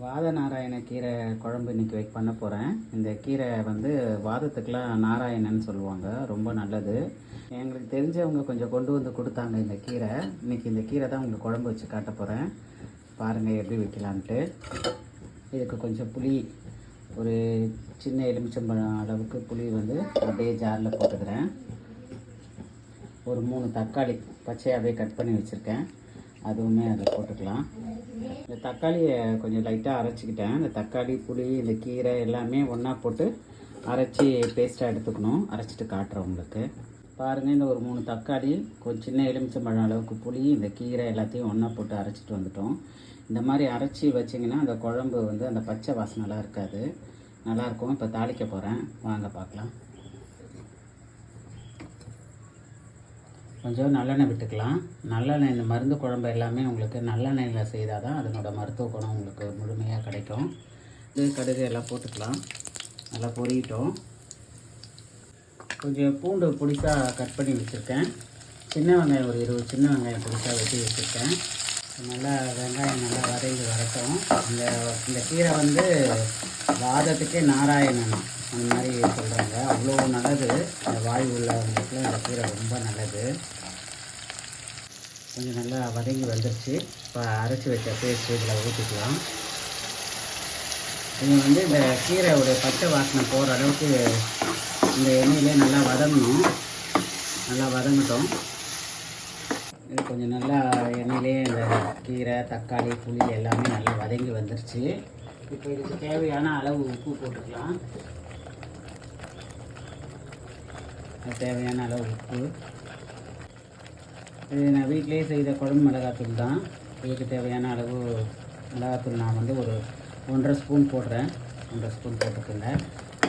வாத நாராயண கீரை குழம்பு இன்றைக்கி வைக்க பண்ண போகிறேன் இந்த கீரை வந்து வாதத்துக்கெலாம் நாராயணன்னு சொல்லுவாங்க. ரொம்ப நல்லது. எங்களுக்கு தெரிஞ்சவங்க கொஞ்சம் கொண்டு வந்து கொடுத்தாங்க இந்த கீரை. இன்றைக்கி இந்த கீரை தான் உங்களுக்கு குழம்பு வச்சு காட்ட போகிறேன் பாருங்கள் எப்படி வைக்கலான்ட்டு. இதுக்கு கொஞ்சம் புளி ஒரு சின்ன எலுமிச்சம்பழம் அளவுக்கு புளி வந்து அப்படியே ஜாரில் போட்டுக்கிறேன். ஒரு மூணு தக்காளி பச்சையாகவே கட் பண்ணி வச்சுருக்கேன். அதுவுமே அதில் போட்டுக்கலாம். இந்த தக்காளியை கொஞ்சம் லைட்டாக அரைச்சிக்கிட்டேன். இந்த தக்காளி புளி இந்த கீரை எல்லாமே ஒன்றா போட்டு அரைச்சி பேஸ்ட்டாக எடுத்துக்கணும். அரைச்சிட்டு காட்டுறேன் உங்களுக்கு. பாருங்கள் இந்த ஒரு மூணு தக்காளி கொஞ்சம் சின்ன எலுமிச்சம்பழம் அளவுக்கு புளி இந்த கீரை எல்லாத்தையும் ஒன்றா போட்டு அரைச்சிட்டு வந்துட்டோம். இந்த மாதிரி அரைச்சி வச்சிங்கன்னா அந்த குழம்பு வந்து அந்த பச்சை வாசனைலாம் இருக்காது. நல்லாயிருக்கும் இப்போ தாளிக்க போகிறேன் வாங்க பார்க்கலாம். கொஞ்சம் நல்லெண்ணெய் விட்டுக்கலாம். நல்லெண்ணெய் இந்த மருந்து குழம்பு எல்லாமே உங்களுக்கு நல்லெண்ணெயில் செய்தால் தான் அதனோட மருத்துவ குணம் உங்களுக்கு முழுமையாக கிடைக்கும். இது கடுகு எல்லாம் போட்டுக்கலாம். நல்லா பொரியட்டும். கொஞ்சம் பூண்டு பிடிச்சா கட் பண்ணி வச்சுருக்கேன். சின்ன வெங்காயம் ஒரு இருபது சின்ன வெங்காயம் பிடிச்சா வெட்டி வச்சுருக்கேன். நல்லா வெங்காயம் நல்லா வதங்கி வரட்டும். இந்த இந்த கீரை வந்து வாதத்துக்கே நாராயணன் அந்த மாதிரி சொல்கிறாங்க அவ்வளோ நல்லது. இந்த வாயு உள்ளவங்களுக்குலாம் இந்த கீரை ரொம்ப நல்லது. கொஞ்சம் நல்லா வதங்கி வந்துருச்சு. இப்போ அரைச்சி வச்ச பேஸ்ட் இதில் ஊற்றிக்கலாம் நீங்கள் வந்து இந்த கீரையோட பச்சை வாசனை போகிற அளவுக்கு இந்த எண்ணெயிலே நல்லா வதங்கணும். நல்லா வதங்கட்டும். இது கொஞ்சம் நல்லா எண்ணெயிலே இந்த கீரை தக்காளி புளி எல்லாமே நல்லா வதங்கி வந்துருச்சு. இப்போ இதுக்கு தேவையான அளவு உப்பு போட்டுக்கலாம். தேவையான அளவு உப்பு. இது நான் வீட்டிலேயே செய்த குழம்பு மிளகாத்தூள் தான். இதுக்கு தேவையான அளவு மிளகாத்தூள் நான் வந்து ஒரு ஒன்றரை ஸ்பூன் போடுறேன். ஒன்றரை ஸ்பூன் போட்டுக்கோங்க.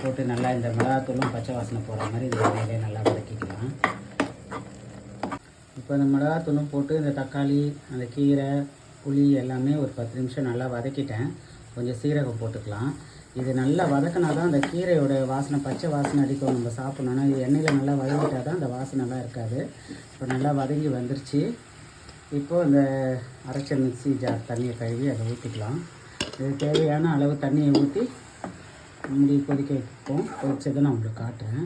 போட்டு நல்லா இந்த மிளகாத்தூளும் பச்சை வாசனை போடுற மாதிரி இந்த எண்ணெயிலே நல்லா வதக்கிக்கலாம். இப்போ இந்த மிளகாத்தூளும் போட்டு இந்த தக்காளி அந்த கீரை புளி எல்லாமே ஒரு பத்து நிமிஷம் நல்லா வதக்கிட்டேன். கொஞ்சம் சீரகம் போட்டுக்கலாம். இது நல்லா வதக்கினா தான் அந்த கீரையோட வாசனை பச்சை வாசனை அடிக்கும் நம்ம சாப்பிட்ணுன்னா இது எண்ணெயில் நல்லா வதங்கிட்டால் தான் அந்த வாசனைலாம் இருக்காது. இப்போ நல்லா வதங்கி வந்துருச்சு. இப்போது இந்த அரைச்ச மிக்ஸி ஜார் தண்ணியை கழுவி அதை ஊற்றிக்கலாம் இது தேவையான அளவு தண்ணியை ஊற்றி மூடி கொதிக்க வைப்போம். கொதிச்சதை நான் உங்களுக்கு காட்டுறேன்.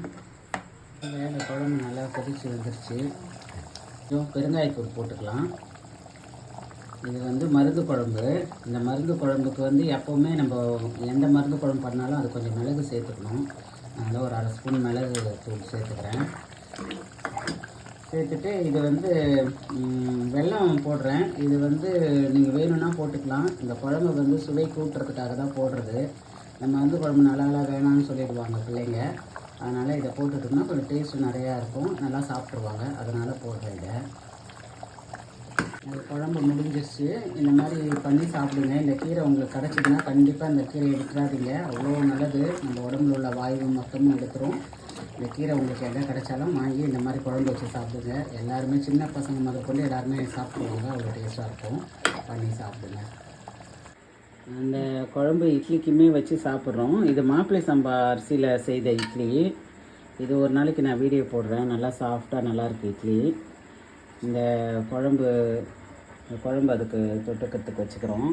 இந்த குழம்பு நல்லா கொதிச்சு வந்துருச்சு. பெருங்காயத்தூள் போட்டுக்கலாம். இது வந்து மருந்து குழம்பு. இந்த மருந்து குழம்புக்கு வந்து எப்போவுமே நம்ம எந்த மருந்து குழம்பு பண்ணாலும் அது கொஞ்சம் மிளகு சேர்த்துக்கணும். அதனால் ஒரு அரை ஸ்பூன் மிளகு தூள் சேர்த்துக்கிறேன். சேர்த்துட்டு இது வந்து வெல்லம் போடுறேன். இது வந்து நீங்கள் வேணும்னா போட்டுக்கலாம். இந்த குழம்பு வந்து சுவை கூட்டுறதுக்காக தான் போடுறது. நம்ம வந்து குழம்பு நல்லா நல்லா வேணாம்னு சொல்லிடுவாங்க பிள்ளைங்க. அதனால் இதை போட்டுட்டோம்னா கொஞ்சம் டேஸ்ட் நிறையா இருக்கும். நல்லா சாப்பிட்ருவாங்க அதனால் போடுறேன் இதை. குழம்பு முடிஞ்சிருச்சு. இந்த மாதிரி பண்ணி சாப்பிடுங்க. இந்த கீரை உங்களுக்கு கிடச்சிதுன்னா கண்டிப்பாக இந்த கீரை எடுத்துடாதீங்க அவ்வளோ நல்லது. நம்ம உடம்புல உள்ள வாயு மொத்தமும் எடுத்துரும். இந்த கீரை உங்களுக்கு எங்கே கிடைச்சாலும் வாங்கி இந்த மாதிரி குழம்பு வச்சு சாப்பிடுங்க. எல்லாருமே சின்ன பசங்க முதற்கொண்டு எல்லாருமே சாப்பிடுவாங்க. அவ்வளோ டேஸ்ட்டாக இருக்கும். பண்ணி சாப்பிடுங்க. அந்த குழம்பு இட்லிக்குமே வச்சு சாப்பிட்றோம். இது மாப்பிள்ளை சம்பா அரிசியில் செய்த இட்லி. இது ஒரு நாளைக்கு நான் வீடியோ போடுறேன். நல்லா சாஃப்டாக நல்லாயிருக்கு இட்லி. இந்த குழம்பு இந்த குழம்பு அதுக்கு தொட்டுக்கிறதுக்கு வச்சுக்கிறோம்.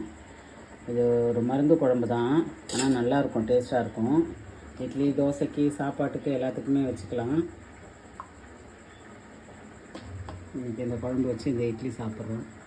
இது ஒரு மருந்து குழம்பு தான். ஆனால் நல்லாயிருக்கும் டேஸ்ட்டாக இருக்கும். இட்லி தோசைக்கு சாப்பாட்டுக்கு எல்லாத்துக்குமே வச்சுக்கலாம். இன்றைக்கி இந்த குழம்பு வச்சு இந்த இட்லி சாப்பிட்றோம்.